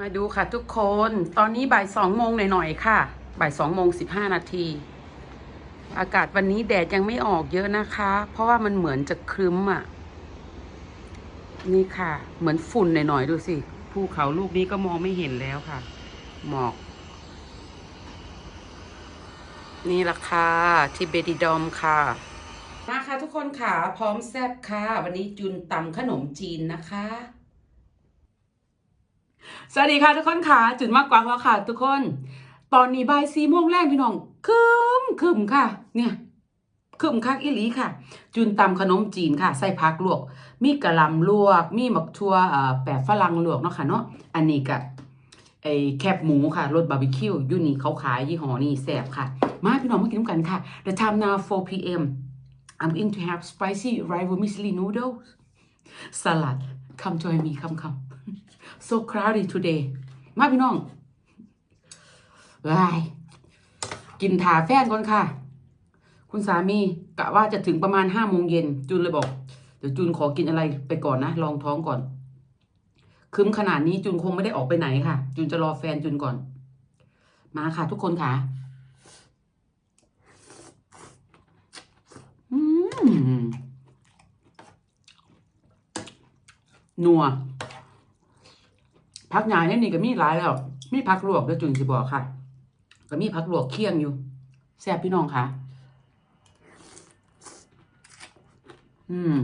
มาดูค่ะทุกคน ตอนนี้บ่ายสองโมงหน่อยๆค่ะ บ่ายสองโมงสิบห้านาที อากาศวันนี้แดดยังไม่ออกเยอะนะคะ เพราะว่ามันเหมือนจะครึ้มอะ นี่ค่ะ เหมือนฝุ่นหน่อยๆดูสิ ภูเขาลูกนี้ก็มองไม่เห็นแล้วค่ะ หมอก นี่ละค่ะที่เบดิดอมค่ะ มาค่ะทุกคนค่ะ พร้อมแซบค่ะ วันนี้จุนตำขนมจีนนะคะ สวัสดีค่ะทุกคนค่ะจุนมากกว่าแล้วค่ะ ทุกคน ตอนนี้บ่ายสี่โมงแรกพี่น้องคึมคึมค่ะ เนี่ยคึมคักอีหลีค่ะ จุนตำขนมจีนค่ะ ใส่ผักลวก มีกระลำลวก มีหมักทัวเอ่อแปะฝรั่งลวกเนาะค่ะเนาะอันนี้กับไอแคบหมูค่ะรสบาร์บีคิวยูนี่เขาขายยี่ห้อนี่แซ่บค่ะ มาพี่น้องมากินน้ำกันค่ะ The time now 4 p.m. I'm going to have spicy rice vermicelli noodles salad come join me come come so crowded today มาพี่น้องวายกินถาแฟนก่อนค่ะ คุณสามีกะว่าจะถึงประมาณห้าโมงเย็นจูนเลยบอก เดี๋ยวจูนขอกินอะไรไปก่อนนะลองท้องก่อน คืมขนาดนี้จูนคงไม่ได้ออกไปไหนค่ะ จูนจะรอแฟนจูนก่อน มาค่ะทุกคนค่ะอืมนัว พักหยายเนี่ยนี่ก็มีหลายแล้ว มีพักลวกเดี๋ยวจุนสิบอกค่ะ ก็มีพักลวกเคี่ยงอยู่แซ่บพี่น้องค่ะ อืม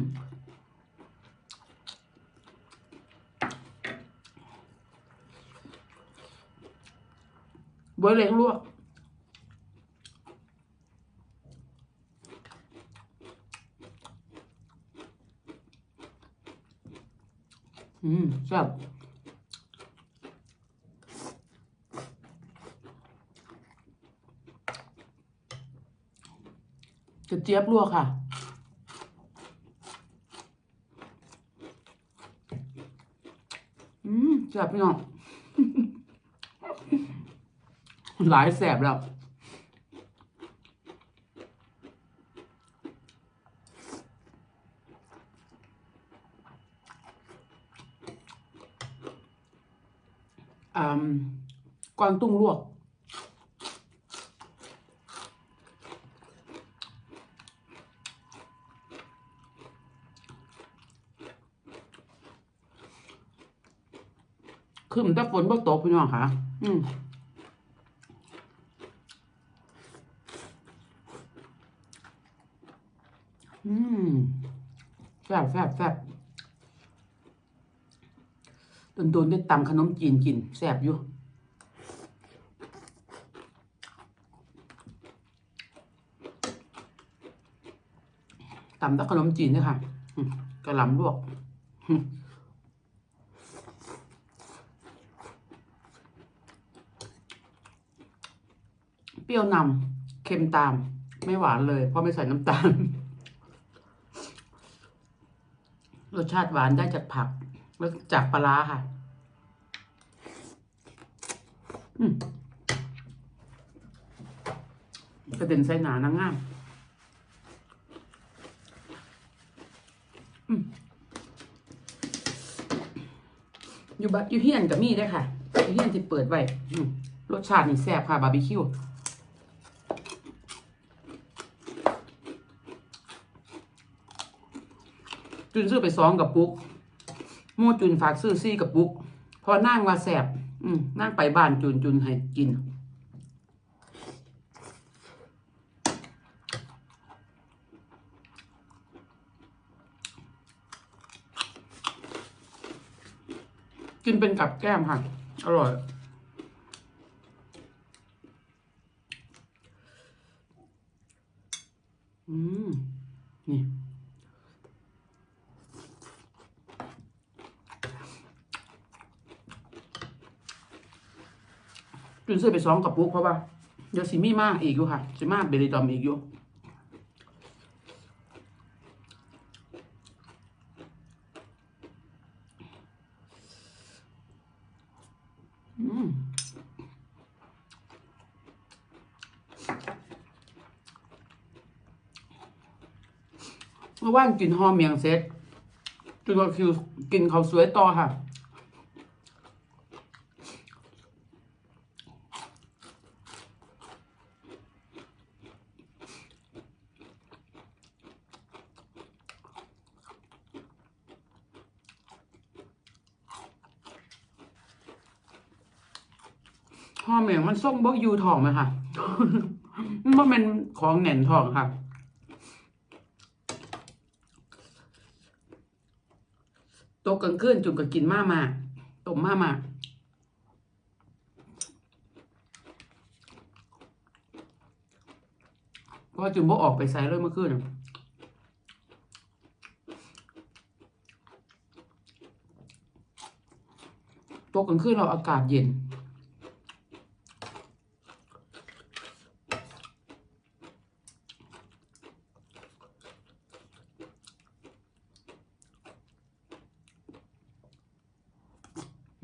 บวยเล้งลวกอืมแซ่บกระเจี๊ยบลวกค่ะ อืมแซ่บพี่น้องหลายแสบแล้วอืมกวางตุ้งลวก คือมันจะฝนบ่ตกพี่น้องค่ะ อืมอืมแซ่บแซ่บแซ่บโดนๆได้ตำขนมจีนกินแซ่บอยู่ตำแตะขนมจีนด้วยค่ะอืมกระหล่ำลวก เปรี้ยวนำเค็มตาม ไม่หวานเลย เพราะไม่ใส่น้ำตาล รสชาติหวานได้จากผัก แล้วจากปลาร้าค่ะ กระเด็นใส่หนานางงามอยู่บัดอยู่เฮียนกับมีได้ค่ะอยู่เฮียนที่เปิดไว้รสชาตินี่แซ่บค่ะ บาร์บีคิว จุนซื้อไปสองกับปุ๊กหมู่จุนฝากซื้อซี่กับปุ๊กพอนั่งว่าแสบอืมนั่งไปบ้านจุนจุนให้กิน กินเป็นกับแก้มค่ะ อร่อย อืม นี่ จุน ซื้อไปสองกับปุ๊กเพราะว่าเดี๋ยวสิมีมากอีกอยู่ค่ะสิมาเบริดอมอีกอยู่เมื่อวานกินหอมเมียงเซ็ตจุนก็คิวกินข้าวสวยต่อค่ะ ห่อแมงมันส่งบ่อยู่ท้องไหมค่ะมันเป็นของแหน่นท้องค่ะโตกกลางคืนจุนก็กินมามาต้มมามาเพราะว่าจุนบ่ออกไปไซเลยเมื่อคืนน่ะโตกกลางคืนเราอากาศเย็น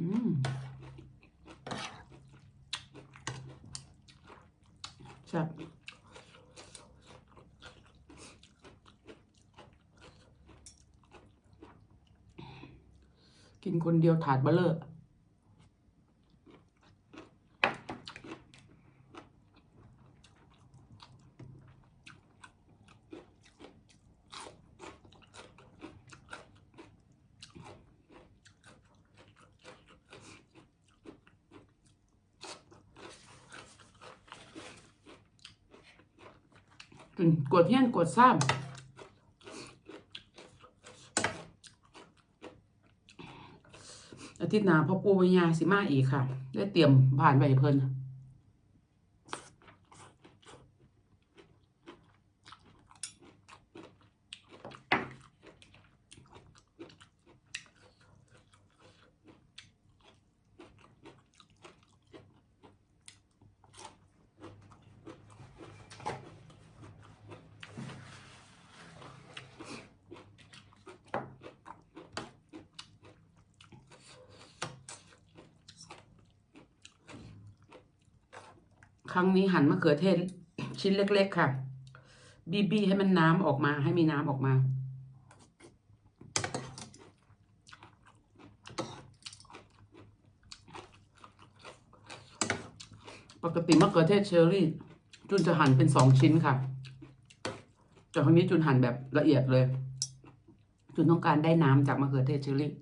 อืมแซ่บกินคนเดียวถาดเบลเลอร์ กินกดเฮียนกดซ้ำอาทิตย์หน้าพ่อปู่วิญญาสิมาอีกค่ะ ได้เตรียมผ่านไปใบเพิ่น ครั้งนี้หั่นมะเขือเทศชิ้นเล็ก ๆ ค่ะ บีบีให้มันน้ำออกมา ให้มีน้ำออกมา ปกติมะเขือเทศเชอรี่ จุนจะหั่นเป็นสองชิ้นค่ะ แต่ครั้งนี้จุนหั่นแบบละเอียดเลย จุนต้องการได้น้ำจากมะเขือเทศเชอรี่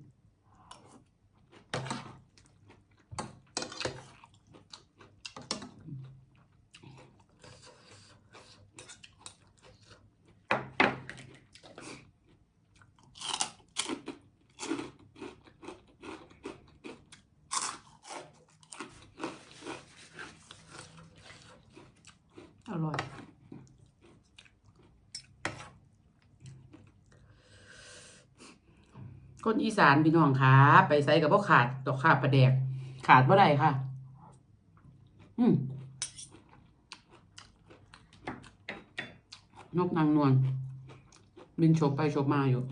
อร่อย คนอีสานพี่น้องค่ะไปใส่กับพวกขาดดอกขาดประแดก ขาดเมื่อไรค่ะ อืมนกนางนวลบินโฉบไปโฉบมาอยู่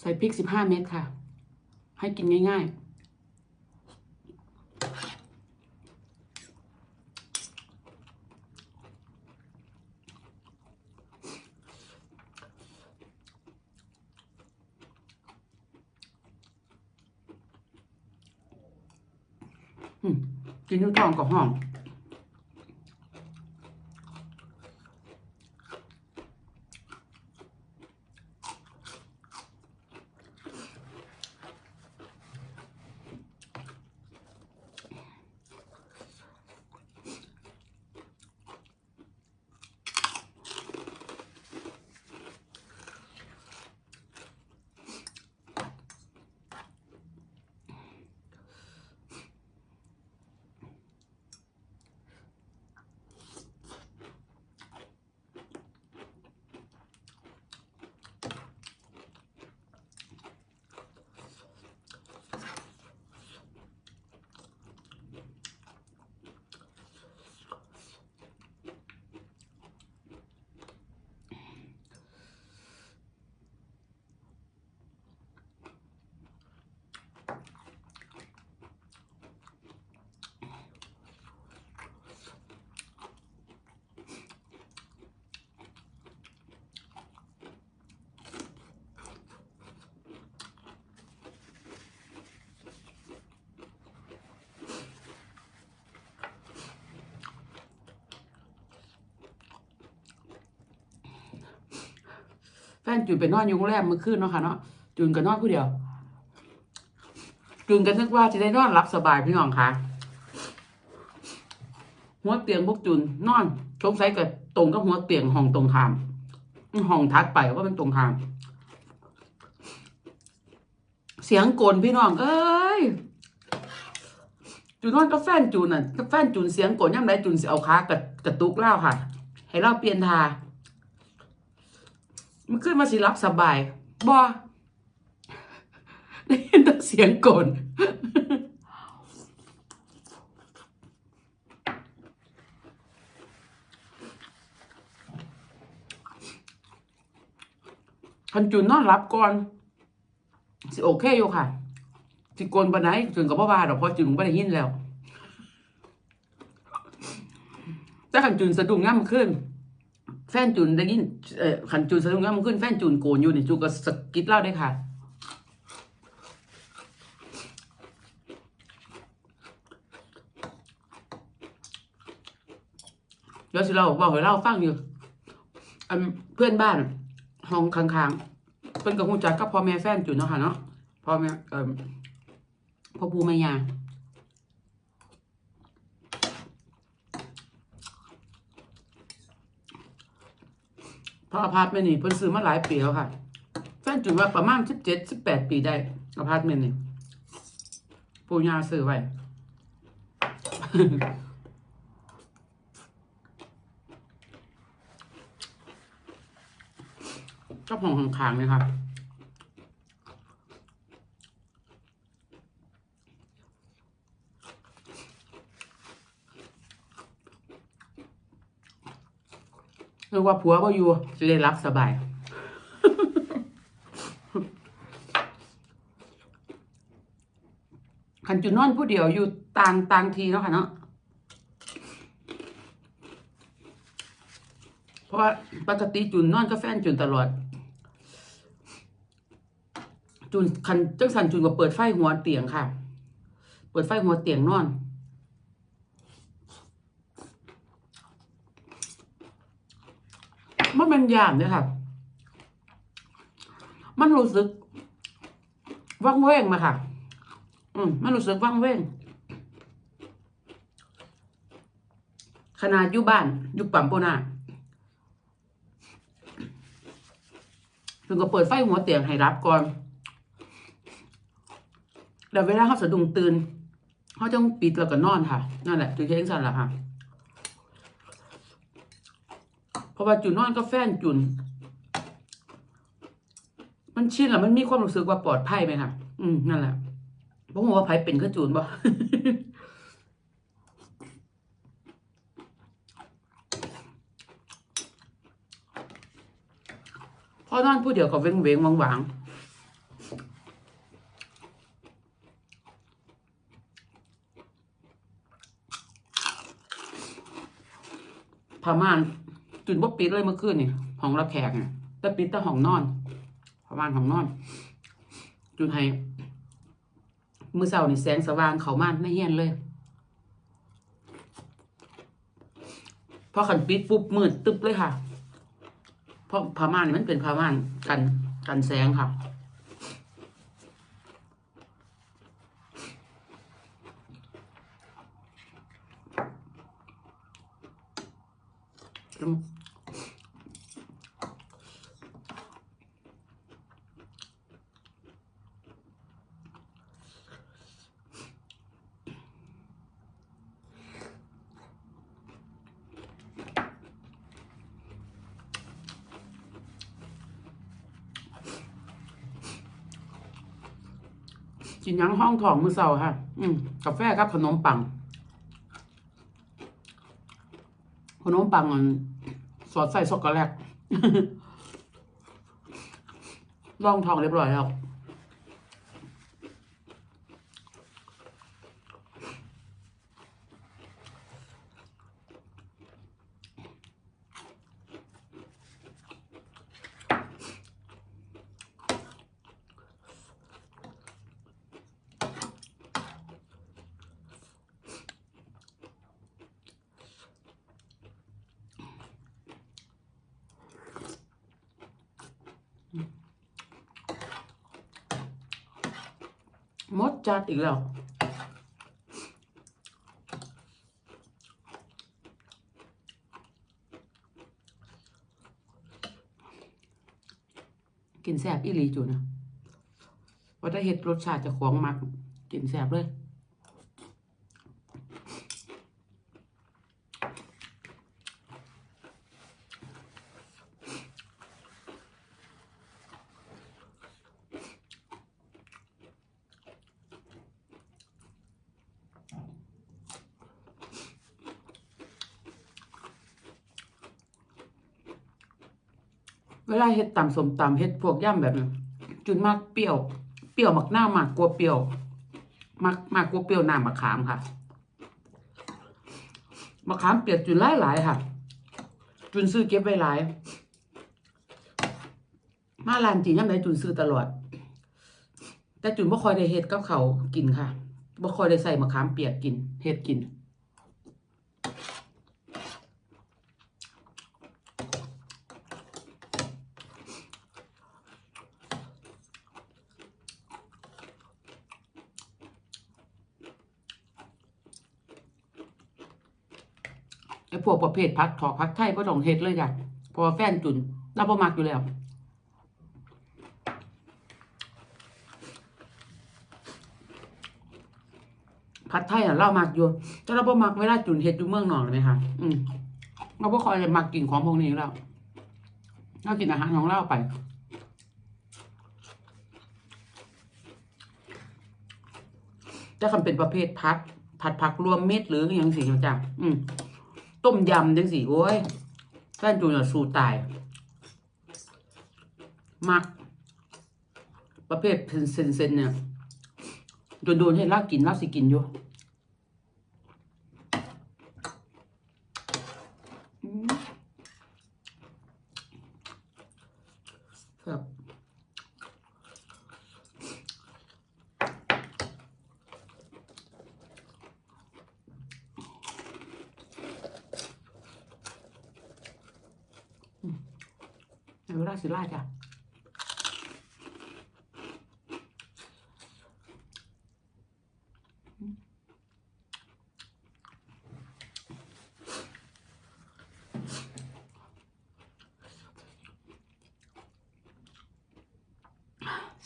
ใส่พริกสิบห้าเม็ดค่ะ ให้กินง่าย ๆ กินอยุ่ท้องกับห้อง อ นจูนไปนอนอยู่โรงแรมเมื่อคืนเนาะค่ะเนาะจูนก็นอนผู้เดียวจูนก็นึกว่าจะได้นอนรับสบายพี่น้องค่ะ หัวเตียงพวกจูนนอนสงสัยกับตรงกับหัวเตียงห้องตรงข้ามห้องทัดไปว่าเป็นตรงข้ามเสียงโกนพี่น้องเอ้ยจูนนอนกับแฟนจูนน่ะกับแฟนจูนเสียงโกนย่ำไรจูนสิเอาขากระกระตุกเล่าค่ะ ให้เล่าเปลี่ยนทา มันขึ้นมาสิรับสบายบอได้ยินแต่เสียงโกนคันจุนนอนรับก่อน สิโอเคอยู่ค่ะ สิโกนปานไหนจุนกับพ่อบาดอกเพราะจุนไม่ได้ยินแล้ว แต่คันจุนสะดุ้งง่ำขึ้น แฟนจุนได้ยินเอ่อคันจุนสะดุ้งง่ำขึ้นแฟนจุนโกนอยู่นี่จุนก็สะกิดเล่าได้ค่ะเดี๋ยวสิเราบอกให้เราฟังอยู่อันเพื่อนบ้านห้องค้างๆเป็นกับหูจักกับพ่อแม่แฟนจุนเนาะค่ะเนาะพ่อแม่เอ่อพ่อปู่แม่ยา เพราะอพาร์ตเมนต์นี่เพิ่นซื้อมาหลายปีแล้วค่ะแฟนจุนว่าประมาณสิบเจ็ดสิบแปดปีได้อพาร์ตเมนต์นี่ปูย่าซื้อไว้เจ้าของขางๆเลยค่ะ เรียกว่าผัวบ่อยู่จะได้รับสบายขันจุนนอนผู้เดียวอยู่ต่างต่างทีเนาะค่ะเนาะเพราะว่าปกติจุนนอนกับแฟนจุนตลอด จุนคันจังสันจุนก็เปิดไฟหัวเตียงค่ะ เปิดไฟหัวเตียงนอน มันเป็นอ ย่างเนี่ยค่ะ มันรู้สึกว่างเว้งมาค่ะ อืมมันรู้สึกว่างเว้งขนาดอยู่บ้านอยู่ปั๊มโปนาถึงก็เปิดไฟหัวเตียงให้รับก่อนแล้วเวลาเขาสะดุ้งตื่นเขาต้องปิดแล้วก็นอนค่ะ นั่นแหละถึงจะเองสั่นละค่ะ เพ ราะว่าจุนนอนก็แฟนจุน มันชินแล้วมันมีความรู้สึกว่าปลอดภัยไหมค่ะอืมนั่นแหละเพราะว่าไผเป็นก็จูนบ่พอนอนผู้เดียวก็เว้งเว้งวางวางพม่าน จุนบ่ปิดเลยเมื่อคืนนี่ห้องรับแขกเนี่ยแต่ปิดแต่ห้องนอนพม่านห้องนอน จุนให้มือเสานี่แสงสว่างเขามานไม่เฮียนเลยพอขันปิดปุ๊บมืดตึ๊บเลยค่ะ เพราะผ้าม่านนี่มันเป็นผ้าม่านกันกันแสงค่ะ กินยังห้องทองมือเสาค่ะ อืมกาแฟครับขนมปัง ขนมปังอันสอดใส่ช็อกโกแลตลองทองเรียบร้อยแล้ว มดจัดอีกแล้ว กินแสบอีหลีจูนะว่าถ้าเห็ดรสชาติจะของมัก กินแสบเลย เวลาเฮ็ดตำสมตำเฮ็ดพวกย่ำแบบจุนมากเปรี้ยว เปรี้ยวมักหน้ามากกลัวเปรี้ยว มากมากกลัวเปรี้ยวหน้ำมะขามค่ะมะขามเปียกจุนหลายหลายๆค่ะ จุนซื้อเก็บไว้หลาย มาร้านจีนย่ำใดจุนซื้อตลอด แต่จุนบ่ค่อยได้เฮ็ดกับเขากินค่ะบ่ค่อยได้ใส่มะขามเปียกกินเฮ็ดกิน พวกประเภทพักถอกพักไทยบ่ต้องเฮ็ดเลยจ้ะเพราะว่าแฟนจุนเราบ่มักอยู่แล้วผัดไทยอะเรามักอยู่แต่เราบ่มักเวลาจุนเฮ็ดอยู่เมืองนอกเลยไหมคะอืมเราบ่คอยมักกินของพวกนี้แล้วเรากินอาหารของเราไปแต่คำเป็นประเภทพัด ผัดผักรวมเม็ดหรืออย่างสิจ้ะอืม ต้มยำจังสิโอ้ยแฟนจูนสู้ตายมัก ประเภทเซนเซนเนี่ยโดนโดนให้ลากกินลากสิกินอยู่ เวลาสิลาจ้ะ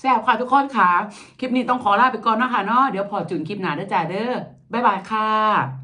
แซ่บค่ะทุกคนค่ะ คลิปนี้ต้องขอลาไปก่อนนะคะเนาะเดี๋ยวพอจุนคลิปหนาเด้อจ้าเด้อบ๊ายบายค่ะ